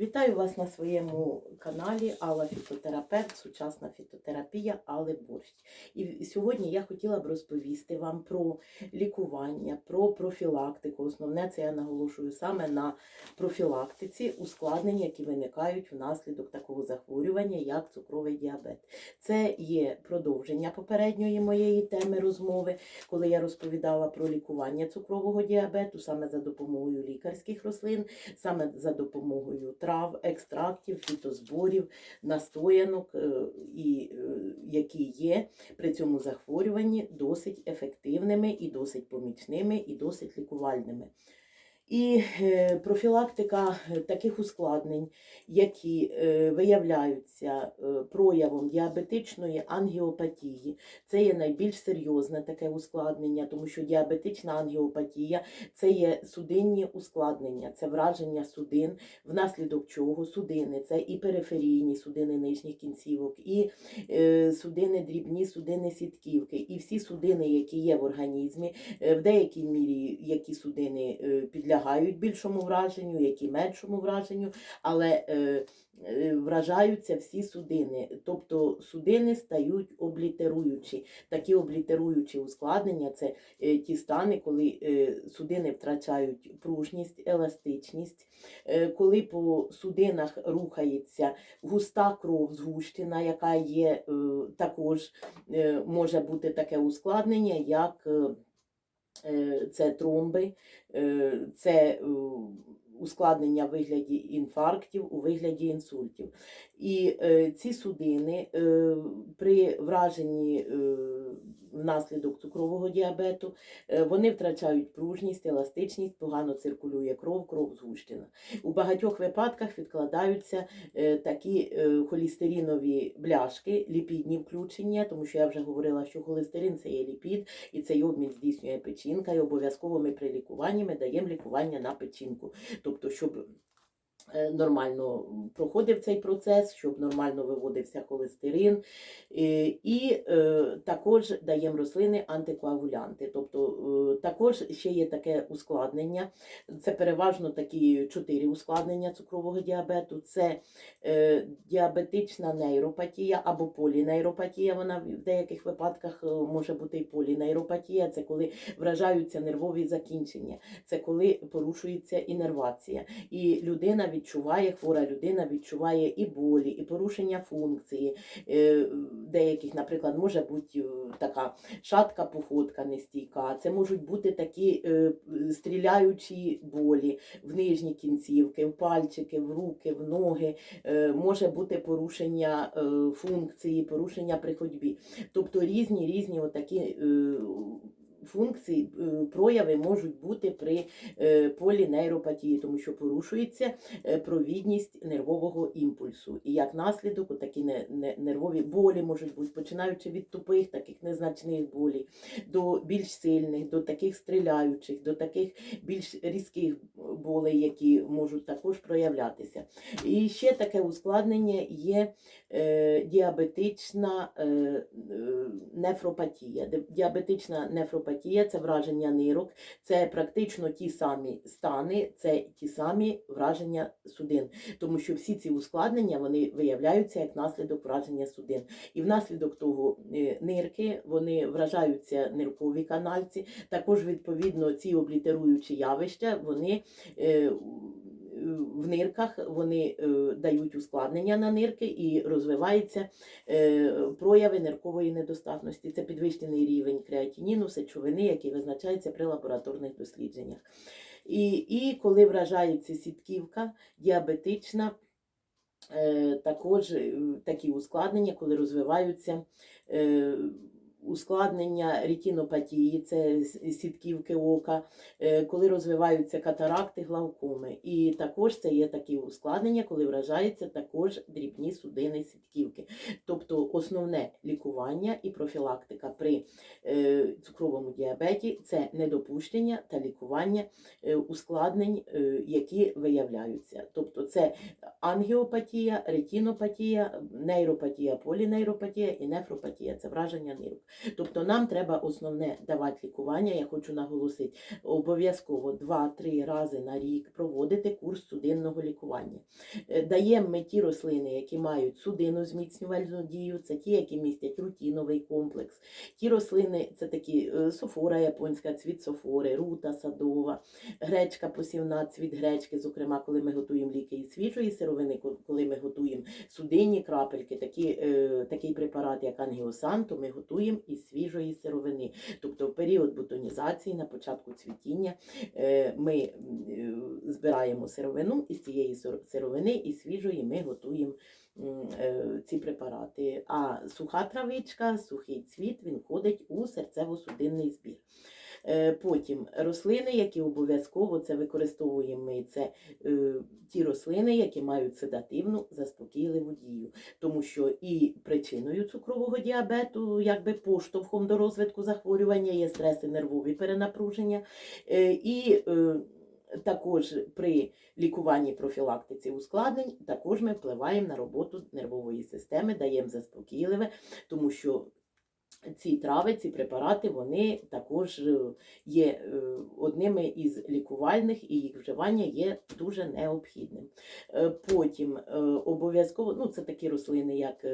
Вітаю вас на своєму каналі Алла Фітотерапевт, сучасна фітотерапія Алли Борщ. І сьогодні я хотіла б розповісти вам про лікування, про профілактику. Основне це я наголошую саме на профілактиці ускладнень, які виникають внаслідок такого захворювання, як цукровий діабет. Це є продовження попередньої моєї теми розмови, коли я розповідала про лікування цукрового діабету саме за допомогою лікарських рослин, саме за допомогою трав, екстрактів, фітозборів, настоянок, е, е, які є при цьому захворюванні досить ефективними і досить помічними, і досить лікувальними. І е, профілактика е, таких ускладнень, які е, виявляються проявом діабетичної ангіопатії, це є найбільш серйозне таке ускладнення, тому що діабетична ангіопатія це є судинні ускладнення, це враження судин, внаслідок чого судини це і периферійні судини нижніх кінцівок, і судини дрібні, судини сітківки, і всі судини, які є в організмі, в деякій мірі які судини е, підлягають більшому враженню, які меншому враженню, але е, е, вражаються всі судини. Тобто судини стають облітеруючі. Такі облітеруючі ускладнення це е, ті стани, коли судини втрачають пружність, еластичність, коли по судинах рухається густа кров згущена, яка є також може бути таке ускладнення, як це тромби, е, це е, ускладнення в вигляді інфарктів, у вигляді інсультів. І е, ці судини е, при враженні е, внаслідок цукрового діабету е, вони втрачають пружність, еластичність, погано циркулює кров, кров згущена. У багатьох випадках відкладаються е, такі е, холістеринові бляшки, ліпідні включення, тому що я вже говорила, що холестерин це є ліпід, і цей обмін здійснює печінка, і обов'язково ми при лікуванні ми даємо лікування на печінку. Тобто, щоб е, нормально проходив цей процес, щоб нормально виводився холестерин. Е, І е, також даємо рослини антикоагулянти. Тобто е, також ще є таке ускладнення. Це переважно такі чотири ускладнення цукрового діабету. Це е, діабетична нейропатія або полінейропатія. Вона в деяких випадках е, може бути і полінейропатія. Це коли вражаються нервові закінчення, це коли порушується інервація. І людина відчуває, хвора людина відчуває і болі, і порушення функції. Е, Деяких, наприклад, може бути е, така шатка походка нестійка. Це можуть бути такі е, стріляючі болі в нижні кінцівки, в пальчики, в руки, в ноги. Може бути порушення функції, порушення при ходьбі. Тобто різні різні отакі. Функції, е, прояви можуть бути при е, полінейропатії, тому що порушується е, провідність нервового імпульсу. І як наслідок такі нервові болі можуть бути, починаючи від тупих, таких незначних болей, до більш сильних, до таких стріляючих, до таких більш різких болей, які можуть також проявлятися. І ще таке ускладнення є діабетична е, е, нефропатія. Діабетична нефропатія це враження нирок, це практично ті самі стани, це ті самі враження судин, тому що всі ці ускладнення вони виявляються як наслідок враження судин. І внаслідок того е, нирки вони вражаються ниркові канальці. Також відповідно ці облітеруючі явища вони. В нирках вони е, дають ускладнення на нирки і розвиваються е, прояви ниркової недостатності. Це підвищений рівень креатиніну, сечовини, який визначається при лабораторних дослідженнях. І, і коли вражається сітківка діабетична, е, також такі ускладнення, коли розвиваються ускладнення ретінопатії, це сітківки ока, е, коли розвиваються катаракти, глаукоми. І також це є такі ускладнення, коли вражаються також дрібні судини сітківки. Тобто основне лікування і профілактика при е, цукровому діабеті це недопущення та лікування е, ускладнень, які виявляються. Тобто це ангіопатія, ретінопатія, нейропатія, полінейропатія і нефропатія це враження нирок. Тобто нам треба основне давати лікування. Я хочу наголосити, обов'язково 2-3 рази на рік проводити курс судинного лікування. Е, Даємо ми ті рослини, які мають судинну зміцнювальну дію, це ті, які містять рутіновий комплекс. Ті рослини це такі е, софора японська, цвіт софори, рута садова, гречка посівна, цвіт гречки, зокрема, коли ми готуємо ліки із свіжої сировини, коли ми готуємо судинні крапельки, такі, е, такий препарат, як ангіосанто, ми готуємо із свіжої сировини. Тобто в період бутонізації, на початку цвітіння, е, ми е, збираємо сировину, із цієї сировини і свіжої ми готуємо е, ці препарати. А суха травичка, сухий цвіт, він входить у серцево-судинний збір. Е, Потім рослини, які обов'язково це використовуємо ми, це е, ті рослини, які мають седативну заспокійливу дію, тому що і причиною цукрового діабету, якби поштовхом до розвитку захворювання є стреси нервові перенапруження. Е, І також при лікуванні профілактиці ускладнень також ми впливаємо на роботу нервової системи, даємо заспокійливе, тому що ці трави, ці препарати, вони також е, є е, одними із лікувальних, і їх вживання є дуже необхідним. Е, Потім обов'язково, ну це такі рослини, як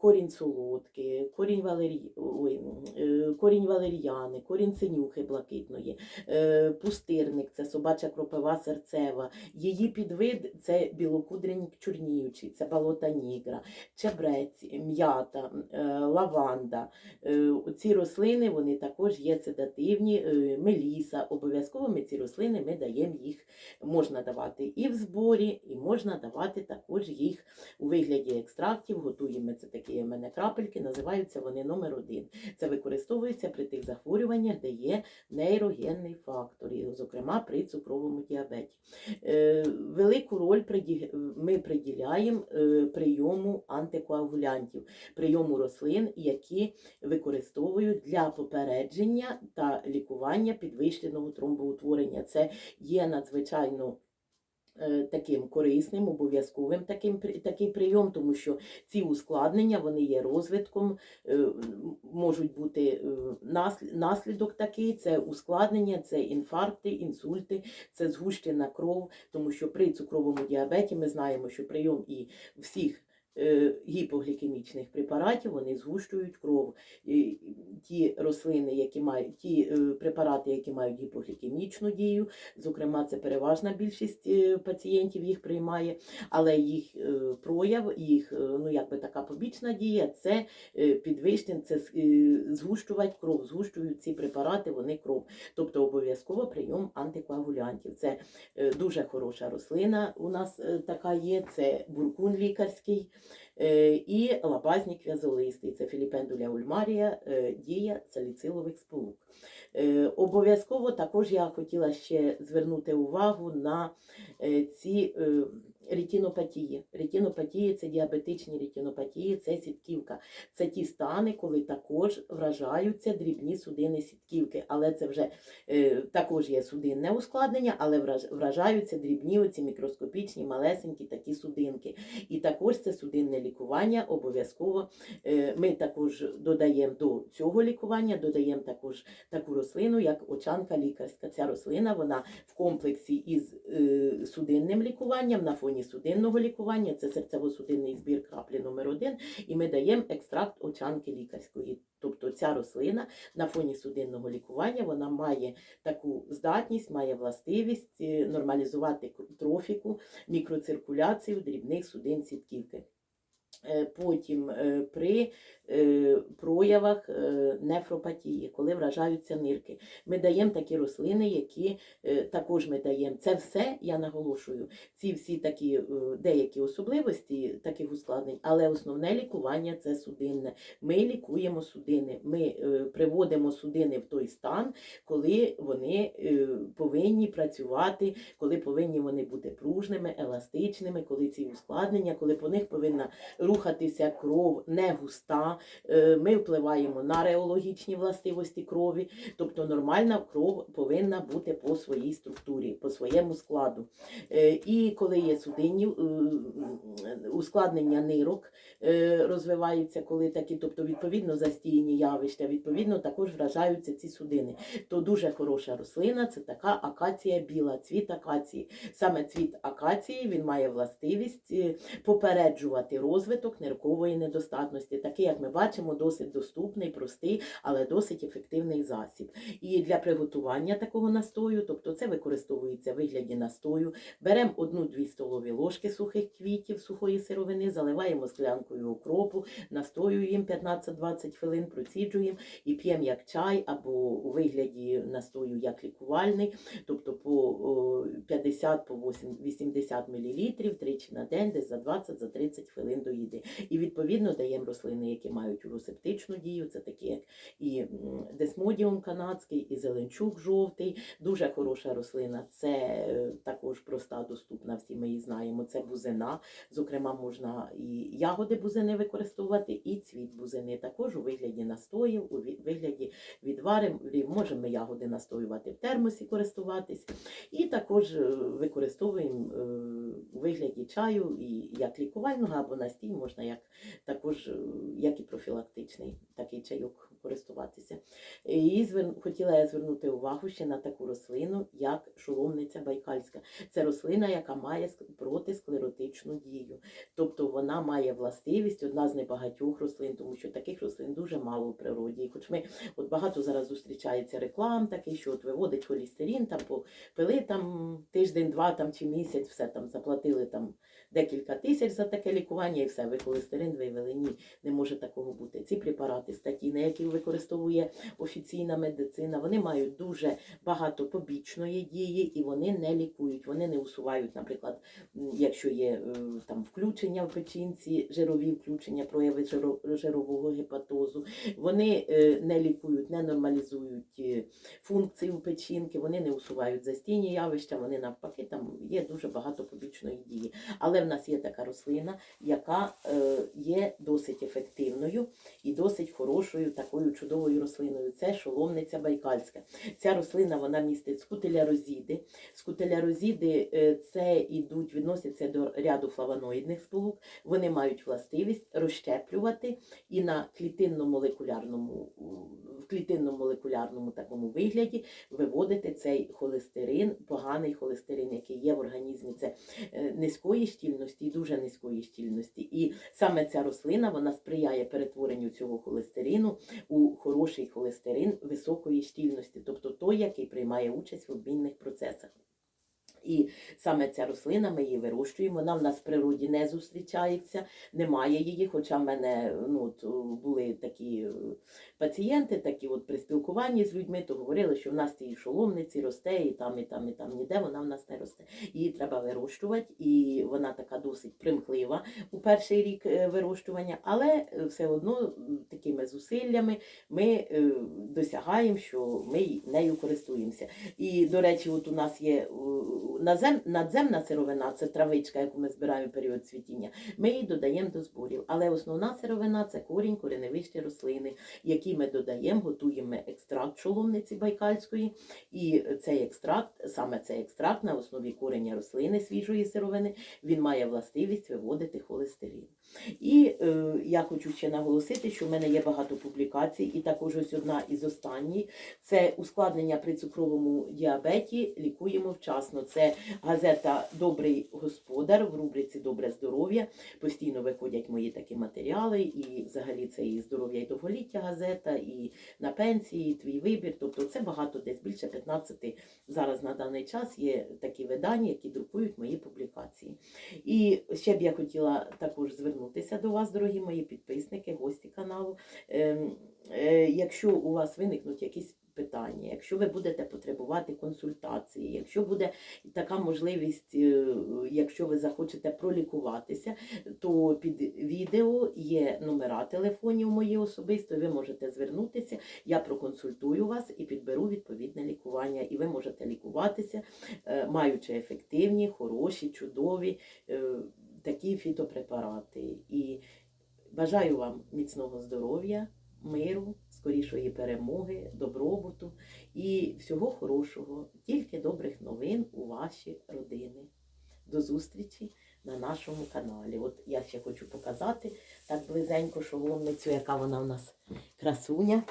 корінь солодки, корінь, валері... Ой, е, корінь валеріани, корінь синюхи блакитної, е, пустирник це собача кропива серцева, її підвид це білокудрені чорніючі, це болота нігра, чебрець, м'ята, е, лаванда. Е, Ці рослини вони також є седативні, е, меліса. Обов'язково ми ці рослини ми даємо їх, можна давати і в зборі, і можна давати також їх у вигляді екстрактів. Готуємо це такі в мене крапельки, називаються вони номер один. Це використовується при тих захворюваннях, де є нейрогенний фактор, і, зокрема при цукровому діабеті. Е, Велику роль ми приділяємо е, прийому антикоагулянтів, прийому рослин, які використовують для попередження та лікування підвищеного тромбоутворення. Це є надзвичайно таким корисним, обов'язковим таким такий прийом, тому що ці ускладнення вони є розвитком, е, можуть бути е, наслідок такий, це ускладнення, це інфаркти, інсульти, це згущена кров, тому що при цукровому діабеті ми знаємо, що прийом і всіх е, гіпоглікемічних препаратів вони згущують кров. Ті рослини, які мають ті е, препарати, які мають гіпоглікемічну дію, зокрема, це переважна більшість е, пацієнтів їх приймає, але їх е, прояв, їх е, ну якби така побічна дія, це е, підвищення, це е, згущувати кров, згущують ці препарати, вони кров. Тобто обов'язково прийом антикоагулянтів. Це е, дуже хороша рослина. У нас е, така є. Це буркун лікарський е, і лапазні в'язолистий. Це філіпендуля ульмарія, е, дія саліцилових сполук. Е, Обов'язково також я хотіла ще звернути увагу на е, ці ретінопатії. Ретінопатії це діабетичні ретінопатії, це сітківка. Це ті стани, коли також вражаються дрібні судини сітківки. Але це вже е, також є судинне ускладнення, але вражаються дрібні оці мікроскопічні, малесенькі такі судинки. І також це судинне лікування обов'язково. е, Ми також додаємо до цього лікування, додаємо також таку рослину, як очанка лікарська. Ця рослина вона в комплексі із е, судинним лікуванням на фоні судинного лікування. Це серцево-судинний збір краплі номер 1 І ми даємо екстракт очанки лікарської. Тобто ця рослина на фоні судинного лікування вона має таку здатність, має властивість е, нормалізувати трофіку, мікроциркуляцію дрібних судин сітківки. Е, Потім е, при проявах е, нефропатії, коли вражаються нирки, ми даємо такі рослини, які е, також ми даємо. Це все, я наголошую, ці всі такі е, деякі особливості таких ускладнень, але основне лікування це судинне. Ми лікуємо судини, ми е, приводимо судини в той стан, коли вони е, повинні працювати, коли повинні вони бути пружними, еластичними, коли ці ускладнення, коли по них повинна рухатися кров не густа, е, ми впливаємо на реологічні властивості крові, тобто нормальна кров повинна бути по своїй структурі, по своєму складу. Е, І коли є судинні е, ускладнення нирок, розвиваються, коли такі, тобто відповідно застійні явища, відповідно також вражаються ці судини. То дуже хороша рослина, це така акація біла, цвіт акації. Саме цвіт акації він має властивість попереджувати розвиток ниркової недостатності. Такий, як ми бачимо, досить доступний, простий, але досить ефективний засіб. І для приготування такого настою, тобто це використовується в вигляді настою, беремо 1-2 столові ложки сухих квітів, сухої сировини, заливаємо склянкою окропу, настоюємо 15-20 хвилин, проціджуємо і п'ємо як чай або у вигляді настою як лікувальний, тобто по 50 по 80 мл тричі на день, десь за 20-30 хвилин до їди. І відповідно даємо рослини, які мають уросептичну дію, це такі як і десмодіум канадський, і зеленчук жовтий. Дуже хороша рослина. Це е, також проста, доступна, всі ми її знаємо. Це бузина. Зокрема, можна і ягоди бузини використовувати, і цвіт бузини. Також у вигляді настоїв, у вигляді відварів. Можемо ягоди настоювати в термосі, користуватись. І також е, використовуємо е, у вигляді чаю і як лікувального або настій можна як також як і профілактичний такий чайок користуватися. І звер... хотіла я звернути увагу ще на таку рослину, як шоломниця байкальська. Це рослина, яка має протисклеротичну дію. Тобто вона має властивість, одна з небагатьох рослин, тому що таких рослин дуже мало в природі. І хоч ми от багато зараз зустрічається реклам, такий, що от виводить холістерин, там попили там тиждень-два там чи місяць, все там заплатили там декілька тисяч за таке лікування, і все, ви холестерин виявили. Ні, не може такого бути. Ці препарати, статіни, які використовує офіційна медицина, вони мають дуже багато побічної дії і вони не лікують, вони не усувають, наприклад, якщо є е, там включення в печінці, жирові включення, прояви жирового гепатозу, вони е, не лікують, не нормалізують е, функцію печінки, вони не усувають застійні явища, вони навпаки там є дуже багато побічної дії. Але в нас є така рослина, яка є досить ефективною і досить хорошою такою чудовою рослиною. Це шоломниця байкальська. Ця рослина вона містить скутелярозіди. Скутелярозіди е, це ідуть, відносяться до ряду флавоноїдних сполук. Вони мають властивість розщеплювати і на клітинно-молекулярному в клітинно-молекулярному такому вигляді виводити цей холестерин, поганий холестерин, який є в організмі. Це е, низької щільності дуже низької щільності. І саме ця рослина вона сприяє перетворенню цього холестерину у хороший холестерин високої щільності, тобто той, який приймає участь в обмінних процесах. І саме ця рослина, ми її вирощуємо, вона в нас в природі не зустрічається, немає її. Хоча в мене ну, от, були такі е, пацієнти, такі от при спілкуванні з людьми, то говорили, що в нас цієї шоломниці росте, і там, і там, і там ніде вона в нас не росте. Її треба вирощувати, і вона така досить примхлива у перший рік е, вирощування, але е, все одно такими зусиллями ми досягаємо, що ми нею користуємося. І, до речі, от у нас є назем, надземна сировина, це травичка, яку ми збираємо в період цвітіння. Ми її додаємо до зборів. Але основна сировина це корінь, кореневищі рослини, які ми додаємо, готуємо екстракт шоломниці байкальської. І цей екстракт, саме цей екстракт на основі кореня рослини свіжої сировини, він має властивість виводити холестерин. І е, я хочу ще наголосити, що в мене є багато публікацій, і також ось одна із останніх це ускладнення при цукровому діабеті. Лікуємо вчасно. Це газета Добрий господар в рубриці Добре здоров'я. Постійно виходять мої такі матеріали, і взагалі це і здоров'я і довголіття газета, і на пенсії, і твій вибір. Тобто це багато десь більше 15 зараз на даний час є такі видання, які друкують мої публікації. І ще б я хотіла також звернутися до вас, дорогі мої підписники, гості каналу. Ем, е, Якщо у вас виникнуть якісь питання, якщо ви будете потребувати консультації, якщо буде така можливість, е, якщо ви захочете пролікуватися, то під відео є номера телефонів мої особисто. Ви можете звернутися, я проконсультую вас і підберу відповідне лікування. І ви можете лікуватися, е, маючи ефективні, хороші, чудові такі фітопрепарати. І Бажаю вам міцного здоров'я, миру, скорішої перемоги, добробуту і всього хорошого, тільки добрих новин у ваші родини. До зустрічі на нашому каналі. От я ще хочу показати так близенько шоломницю, яка вона в нас красуня.